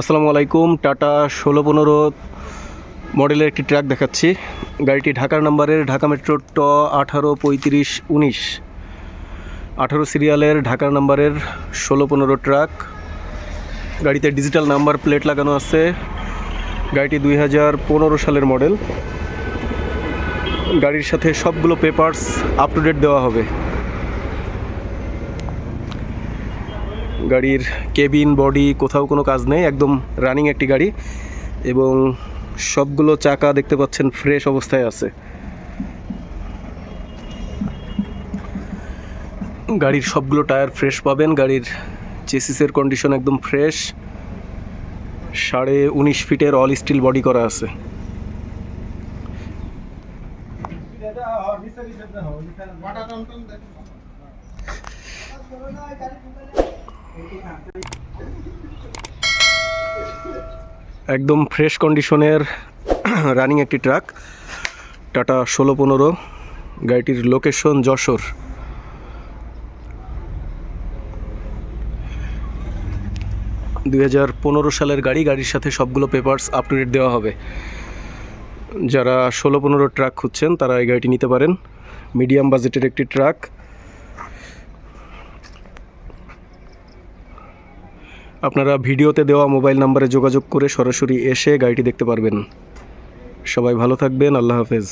আসসালামু আলাইকুম, টাটা ষোলো পনেরো মডেলের একটি ট্রাক দেখাচ্ছি। গাড়িটি ঢাকার নাম্বারের ঢাকা মেট্রো ট আঠারো পঁয়ত্রিশ উনিশ। আঠারো সিরিয়ালের ঢাকার নাম্বারের ষোলো পনেরো ট্রাক। গাড়িতে ডিজিটাল নাম্বার প্লেট লাগানো আছে। গাড়িটি দুই হাজার পনেরো সালের মডেল। গাড়ির সাথে সবগুলো পেপারস আপ টু ডেট দেওয়া হবে। গাড়ির কেবিন, বডি, কোথাও কোনো কাজ নেই, একদম রানিং একটি গাড়ি এবং সবগুলো চাকা দেখতে পাচ্ছেন ফ্রেশ অবস্থায় আছে। গাড়ির সবগুলো টায়ার ফ্রেশ পাবেন, গাড়ির চেসিসের কন্ডিশন একদম ফ্রেশ সাড়ে উনিশ ফিটের অল স্টিল বডি করা আছে। একদম ফ্রেশ কন্ডিশনের রানিং একটি ট্রাক। টাটা ষোলো পনেরো। গাড়িটির লোকেশন যশোর। দুই হাজার পনেরো সালের গাড়ি, গাড়ির সাথে সবগুলো পেপার্স আপ টু ডেট দেওয়া হবে। যারা ষোলো পনেরো ট্রাক খুঁজছেন, তারা এই গাড়িটি নিতে পারেন। মিডিয়াম বাজেটের একটি ট্রাক। আপনারা ভিডিওতে দেওয়া মোবাইল নাম্বারে যোগাযোগ করে সরাসরি এসে গাড়িটি দেখতে পারবেন। সবাই ভালো থাকবেন, আল্লাহ হাফেজ।